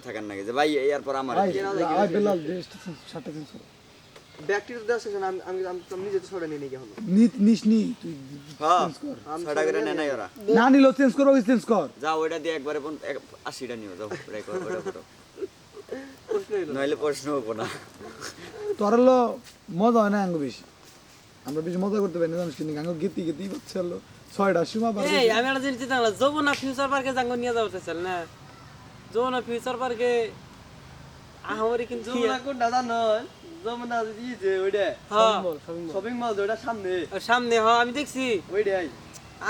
থাকার নাকি? যে ভাই এরপর আমার ভাই ভাই বেলাল ড্রেসটা শার্টটা চেঞ্জ কর ব্যাকটেরিয়া দেওয়া শেষ আমি আমি আমি তো নিজে তো ছড়ে নিয়ে নিয়ে হলো। নিত নিস নি তুই হ্যাঁ চেঞ্জ কর। ছটা করে নেয় নাই ওরা। না নিল চেঞ্জ কর ওই চেঞ্জ কর। যাও ওইটা দিয়ে একবারে পর্যন্ত এক- আশিটা নিও যাও ওটাই করো ওটা করো। নইলে প্রশ্ন হব না। তোর হলো মজা হয় না আঙ্গ বেশি? আমরা বেশি মজা করতে পারি না জানিস আঙ্গ গেতি গেতি হলো। ছয়টা সীমা পার আমি ফিউচার পার্কে যাঙ্গ নিয়ে না। যমুনা ফিউচার পার্কে আহামরি কিন্তু যমুনা কোনটা জানো? যমুনা ই যে ওইটা হ্যাঁ শপিং মল ওইটা সামনে। সামনে হ আমি দেখছি। ওইটাই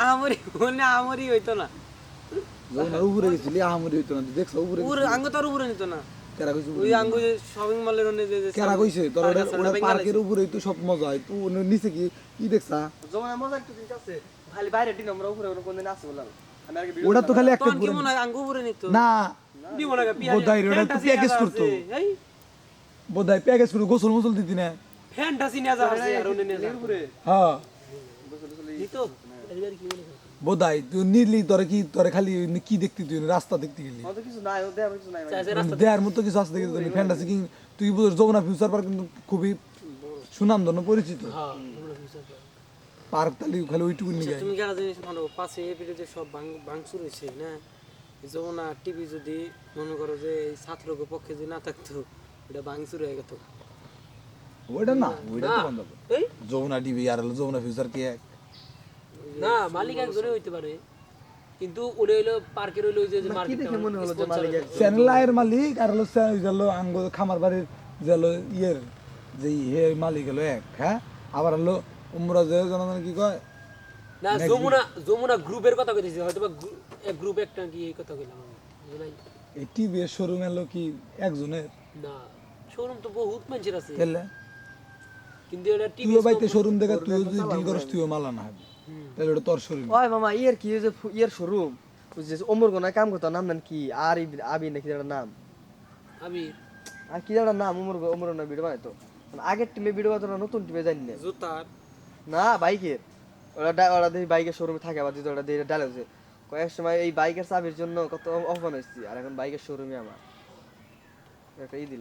আহামরি মানে আহামরি হইতো না। যখন উপরে গেছিলি আহামরি হইতো না দেখছ উপরে উপরে আঙ্গ তার উপরে নিত না। কেরা কইছে ওই আঙ্গ শপিং মলের ওনে যে যে কেরা কইছে? তোর ওটা ওটা পার্কের লাইছে। উপরে তো সব মজা হয়। তুই নিচে কি কি দেখছা? যমুনা মজা একটা জিনিস আছে। খালি বাইরে দিন আমরা উপরে ওরা কোনদিন আসে বললাম আমি আগে ভিডিও ওটা তো খালি একটা কি মনে আঙ্গ উপরে নিত। না দিব না বোধহয় ওটা তো প্যাকেজ করতো। এই? প্যাকেজ করে গোসল মোসল দিতি না। ফ্যান্টাসি নিয়ে যাওয়া আছে আর ওনে নিয়ে যাওয়া হ্যাঁ। নিত কি? বোধহয় তুই নিলি তোরে কি তোরে খালি কি দেখতি তুই? রাস্তা দেখতে গেলি দেয়ার মতো কিছু আছে দেখি ফ্যান্টাসি কিং তুই বুঝছ যমুনা ফিউচার পার্ক কিন্তু খুবই সুনামধন্য পরিচিত। হ্যাঁ পার্ক তালি খালি ওইটুকু নিয়ে যায়। তুমি কি একটা জিনিস মানো পাশে এপিটে যে সব ভাঙচুর হয়েছে না? যমুনা টিভি যদি মনে করো যে এই ছাত্রকে পক্ষে যদি না থাকতো এটা ভাঙচুর হয়ে গেত। ওইটা না ওইটা তো বন্ধ যমুনা টিভি আর হলো যমুনা ফিউচার কি এক? না মালিক একজনে হইতে পারে। কিন্তু ওটা হইল পার্কের হইল যে মার্কেট দেখে মনে হলো যে মালিক এক- চ্যানেল আয়ের মালিক আর হলো ওই আঙ্গ খামার বাড়ির যে ইয়ের যে হে মালিক হলো এক হ্যাঁ? আবার হলো উমরা যে জনগণ কি কয়? না যমুনা যমুনা গ্রুপের কথা কইতেছি হয়তো বা গ্রুপ একটা কি এই কথা কইলাম? এই টিভি এর শোরুম এলো কি একজনের? না শোরুম তো বহুত মানুষের আছে। তাহলে? কিন্তু এটা টিভি বাইতে শোরুম দেখে তুইও যদি ডিল করস তুইও মালা না হবে তাহলে ওটা তোর শোরুম ওই মামা ইয়ের কি যে ইয়ের শোরুম যে ওমর গোনায় কাম করতো নাম নাম কি? আর আবি নাকি একটা নাম। আমি আর কি একটা নাম ওমর ওমর গোনায় ভিডিও বানাইতো। আগের টিমে ভিডিও বানাতো নতুন টিমে জানি না। জুতার। না বাইকের। ওরা ওরা দেখি বাইকের শোরুমে থাকে, আবার যদি ওরা দিয়ে ডালে যে কয়েক সময় এই বাইকের চাবির জন্য কত অপমান হয়েছি। আর এখন বাইকের শোরুমে আমার। একটা ই দিল।